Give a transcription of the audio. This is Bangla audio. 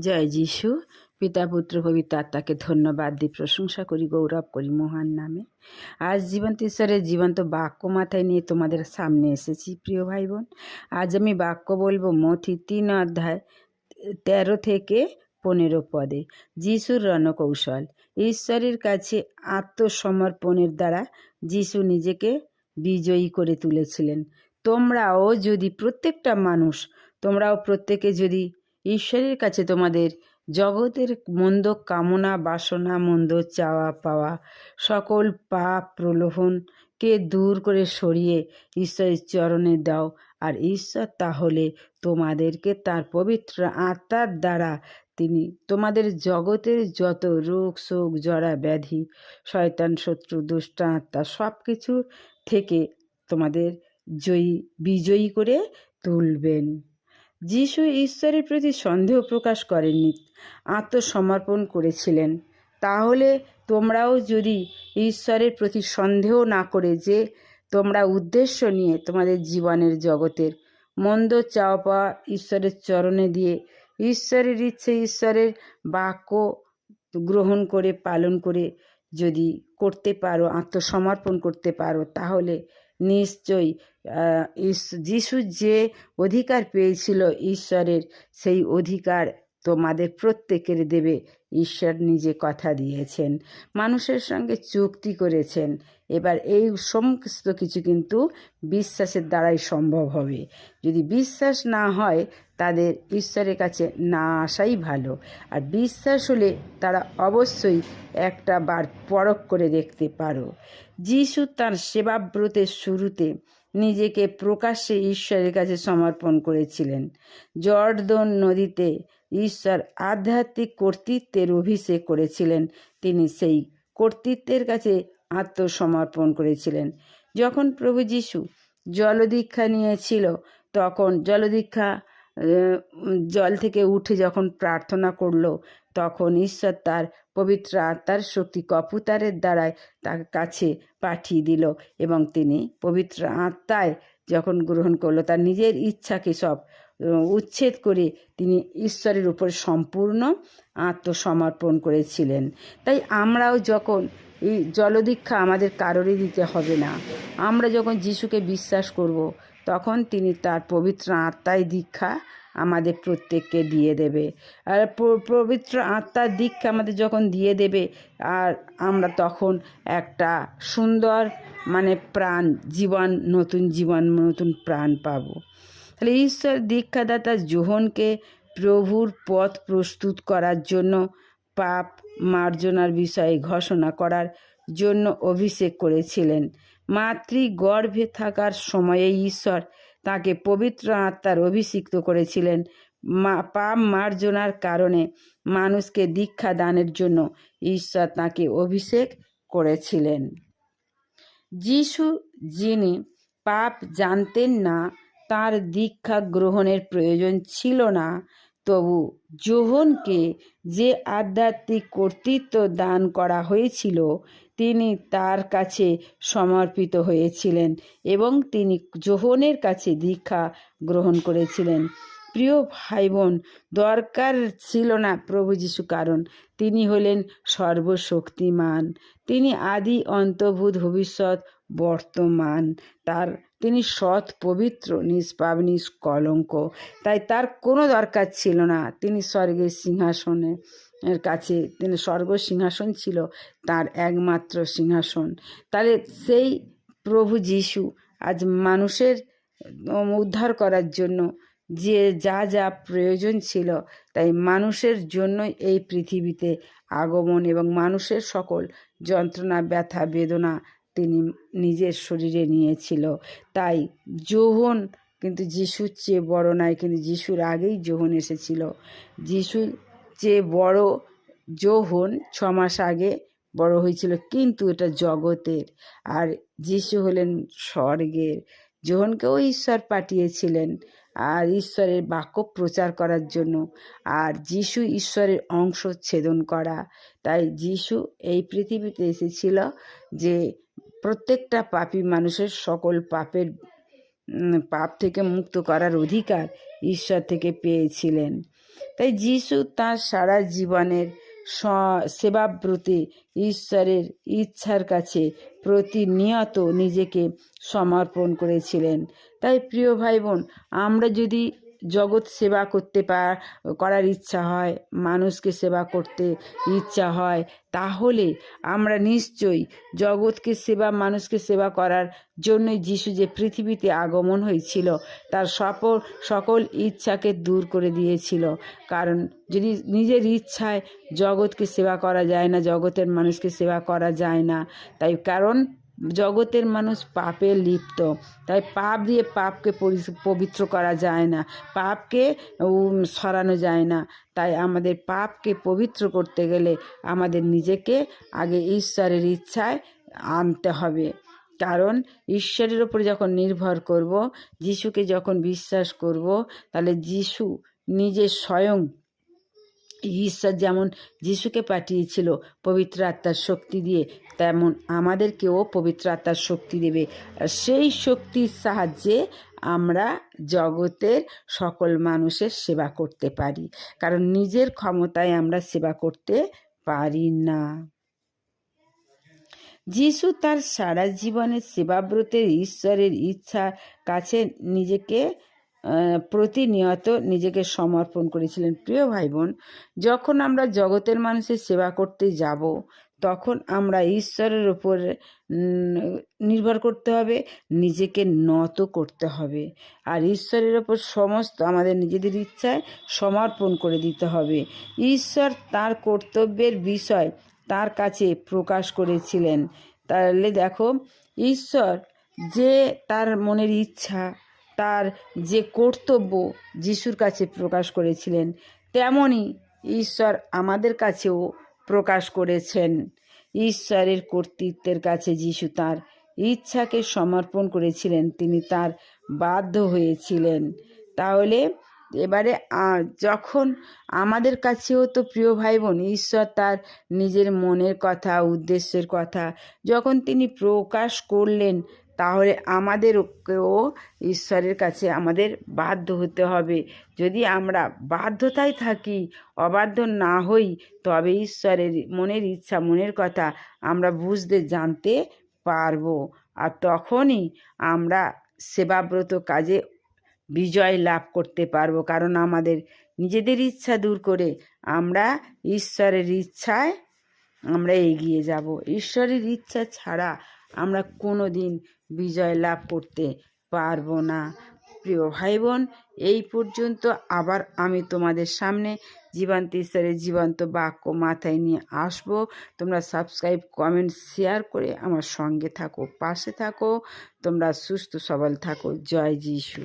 জয় যিশু। পিতা, পুত্র, পবিত্র আত্মাকে ধন্যবাদ দিই প্রশংসা করি, গৌরব করি মহান নামে। আজ জীবন্ত ঈশ্বরের জীবন্ত বাক্য মাথায় নিয়ে তোমাদের সামনে এসেছি, প্রিয় ভাই বোন আজ আমি বাক্য বলব মথি তিন অধ্যায় তেরো থেকে পনেরো পদে। যিশুর রণকৌশল। ঈশ্বরের কাছে আত্মসমর্পণের দ্বারা যিশু নিজেকে বিজয়ী করে তুলেছিলেন। তোমরাও যদি প্রত্যেকটা মানুষ, তোমরাও প্রত্যেকে যদি ঈশ্বরের কাছে তোমাদের জগতের মন্দ কামনা, বাসনা, মন্দ চাওয়া পাওয়া, সকল পাপ প্রলোভনকে দূর করে সরিয়ে ঈশ্বরের চরণে দাও। আর ঈশ্বর তাহলে তোমাদেরকে তার পবিত্র আত্মার দ্বারা তিনি তোমাদের জগতের যত রোগ, শোক, জরা, ব্যাধি, শয়তান, শত্রু, দুষ্ট আত্মা সব কিছু থেকে তোমাদের জয়ী, বিজয়ী করে তুলবেন। যিশু ঈশ্বরের প্রতি সন্দেহ প্রকাশ করেননি, আত্মসমর্পণ করেছিলেন। তাহলে তোমরাও যদি ঈশ্বরের প্রতি সন্দেহ না করে যে তোমরা উদ্দেশ্য নিয়ে তোমাদের জীবনের জগতের মন্দ চাওয়া পাওয়া ঈশ্বরের চরণে দিয়ে ঈশ্বরের ইচ্ছে, ঈশ্বরের বাক্য গ্রহণ করে, পালন করে যদি করতে পারো, আত্মসমর্পণ করতে পারো, তাহলে নিশ্চয়ই যিশু যে অধিকার পেয়েছিল ঈশ্বরের সেই অধিকার তোমাদের প্রত্যেকের দেবে। ঈশ্বর নিজে কথা দিয়েছেন, মানুষের সঙ্গে চুক্তি করেছেন। এবার এই সমস্ত কিছু কিন্তু বিশ্বাসের দ্বারাই সম্ভব হবে। যদি বিশ্বাস না হয়, তাদের ঈশ্বরের কাছে না আসাই ভালো। আর বিশ্বাস হলে তারা অবশ্যই একটা বার পরখ করে দেখতে পারো। যিশু তার সেবাব্রতের শুরুতে নিজেকে প্রকাশ্যে ঈশ্বরের কাছে সমর্পণ করেছিলেন। জর্দন নদীতে ঈশ্বর আধ্যাত্মিক কর্তৃত্বের অভিষেক করেছিলেন। তিনি সেই কর্তৃত্বের কাছে আত্মসমর্পণ করেছিলেন। যখন প্রভু যিশু জলদীক্ষা নিয়েছিল, তখন জলদীক্ষা জল থেকে উঠে যখন প্রার্থনা করল, তখন ঈশ্বর তার পবিত্র আত্মার শক্তি কপুতারের দ্বারায় তার কাছে পাঠিয়ে দিল এবং তিনি পবিত্র আত্মায় যখন গ্রহণ করল, তার নিজের ইচ্ছাকে সব উচ্ছেদ করে তিনি ঈশ্বরের উপর সম্পূর্ণ আত্মসমর্পণ করেছিলেন। তাই আমরাও যখন এই জলদীক্ষা আমাদের কারোরই দিতে হবে না। আমরা যখন যিশুকে বিশ্বাস করব, তখন তিনি তার পবিত্র আত্মায় দীক্ষা আমাদের প্রত্যেককে দিয়ে দেবে। আর পবিত্র আত্মার দীক্ষা আমাদের যখন দিয়ে দেবে, আর আমরা তখন একটা সুন্দর মানে প্রাণ, জীবন, নতুন জীবন, নতুন প্রাণ পাব। তাহলে ঈশ্বর দীক্ষাদাতা জোহনকে প্রভুর পথ প্রস্তুত করার জন্য পাপ মার্জনার বিষয়ে ঘোষণা করার জন্য অভিষেক করেছিলেন। মাতৃ গর্ভে থাকার সময়ে ঈশ্বর তাকে পবিত্র আত্মার অভিষিক্ত করেছিলেন। মা, পাপ মার্জনার কারণে মানুষকে দীক্ষা দানের জন্য ঈশ্বর তাকে অভিষেক করেছিলেন। যিশু, যিনি পাপ জানতেন না তার দীক্ষা গ্রহণের প্রয়োজন ছিল না। তবু যোহনকে যে আধ্যাত্মিক কর্তৃত্ব দান করা হয়েছিল, তিনি তার কাছে সমর্পিত হয়েছিলেন এবং তিনি যোহনের কাছে দীক্ষা গ্রহণ করেছিলেন। প্রিয় ভাই বোন দরকার ছিল না প্রভু যিশু কারণ। তিনি হলেন সর্বশক্তিমান। তিনি আদি অন্তভূত ভবিষ্যৎ বর্তমান। তার তিনি সৎ, পবিত্র নিষ্পাপ নিষ্কলঙ্ক তাই তার কোনো দরকার ছিল না। তিনি স্বর্গের সিংহাসনে এর কাছে, তিনি স্বর্গ সিংহাসন ছিল তার একমাত্র সিংহাসন। তাহলে সেই প্রভু যিশু আজ মানুষের উদ্ধার করার জন্য যে যা যা প্রয়োজন ছিল, তাই মানুষের জন্যই এই পৃথিবীতে আগমন এবং মানুষের সকল যন্ত্রণা, ব্যথা, বেদনা তিনি নিজের শরীরে নিয়েছিল। তাই যৌবন কিন্তু যিশুর চেয়ে বড় নয়, কিন্তু যিশুর আগেই যৌবন এসেছিল। যিশুর চেয়ে বড় যৌবন ছ মাস আগে বড় হয়েছিল, কিন্তু এটা জগতের। আর যিশু হলেন স্বর্গের। যোহনকেও ঈশ্বর পাঠিয়েছিলেন, আর ঈশ্বরের বাক্য প্রচার করার জন্য। আর যিশু ঈশ্বরের অংশ ছেদন করা। তাই যিশু এই পৃথিবীতে এসেছিল যে প্রত্যেকটা পাপী মানুষের সকল পাপের পাপ থেকে মুক্ত করার অধিকার ঈশ্বর থেকে পেয়েছিলেন। তাই যিশু তার সারা জীবনের সেবাব্রতে ঈশ্বরের ইচ্ছার কাছে প্রতিনিয়ত নিজেকে সমর্পণ করেছিলেন। তাই প্রিয় ভাই বোন আমরা যদি জগৎ সেবা করতে পা করার ইচ্ছা হয়, মানুষকে সেবা করতে ইচ্ছা হয়, তাহলে আমরা নিশ্চয়ই জগৎকে সেবা, মানুষকে সেবা করার জন্যই যিশু যে পৃথিবীতে আগমন হয়েছিল, তার সফল সকল ইচ্ছাকে দূর করে দিয়েছিল। কারণ যদি নিজের ইচ্ছায় জগৎকে সেবা করা যায় না, জগতের মানুষকে সেবা করা যায় না, তাই কারণ জগতের মানুষ পাপে লিপ্ত। তাই পাপ দিয়ে পাপকে পবিত্র করা যায় না। পাপকে সরানো যায় না। তাই আমাদের পাপকে পবিত্র করতে গেলে আমাদের নিজেকে আগে ঈশ্বরের ইচ্ছায় আনতে হবে। কারণ ঈশ্বরের ওপর যখন নির্ভর করব, যিশুকে যখন বিশ্বাস করব, তাহলে যিশু নিজে স্বয়ং ঈশ্বর যেমন যিশুকে পাঠিয়েছিল পবিত্র আত্মার শক্তি দিয়ে, তেমন আমাদেরকেও পবিত্র আত্মার শক্তি দেবে। সেই শক্তির সাহায্যে আমরা জগতের সকল মানুষের সেবা করতে পারি, কারণ নিজের ক্ষমতায় আমরা সেবা করতে পারি না। যিশু তার সারা জীবনের সেবাব্রতের, ঈশ্বরের ইচ্ছা কাছে নিজেকে প্রতিনিয়ত নিজেকে সমর্পণ করেছিলেন। প্রিয় ভাই বোন যখন আমরা জগতের মানুষের সেবা করতে যাব, তখন আমরা ঈশ্বরের উপর নির্ভর করতে হবে, নিজেকে নত করতে হবে। আর ঈশ্বরের ওপর সমস্ত আমাদের নিজেদের ইচ্ছায় সমর্পণ করে দিতে হবে। ঈশ্বর তার কর্তব্যের বিষয় তার কাছে প্রকাশ করেছিলেন। তাহলে দেখো, ঈশ্বর যে তার মনের ইচ্ছা তার যে কর্তব্য যিশুর কাছে প্রকাশ করেছিলেন তেমনই ঈশ্বর আমাদের কাছেও প্রকাশ করেছেন। ঈশ্বরের কর্তৃত্বের কাছে যিশু তার ইচ্ছাকে সমর্পণ করেছিলেন, তিনি তার বাধ্য হয়েছিলেন। তাহলে এবারে যখন আমাদের কাছেও তো প্রিয় ভাই বোন ঈশ্বর তার নিজের মনের কথা, উদ্দেশ্যের কথা, যখন তিনি প্রকাশ করলেন তাহলে আমাদেরকেও ঈশ্বরের কাছে আমাদের বাধ্য হতে হবে। যদি আমরা বাধ্যতায় থাকি, অবাধ্য না হই, তবে ঈশ্বরের মনের ইচ্ছা, মনের কথা আমরা বুঝতে, জানতে পারব। আর তখনই আমরা সেবাব্রত কাজে বিজয় লাভ করতে পারব, কারণ আমাদের নিজেদের ইচ্ছা দূর করে আমরা ঈশ্বরের ইচ্ছায় আমরা এগিয়ে যাব। ঈশ্বরের ইচ্ছা ছাড়া আমরা কোনো দিন বিজয় লাভ করতে পারব না। প্রিয় ভাই বোন এই পর্যন্ত আবার আমি তোমাদের সামনে জীবন্ত ঈশ্বরের জীবন্ত বাক্য মাথায় নিয়ে আসব। তোমরা সাবস্ক্রাইব কমেন্ট শেয়ার করে আমার সঙ্গে থাকো, পাশে থাকো। তোমরা সুস্থ সবল থাকো। জয় যিশু।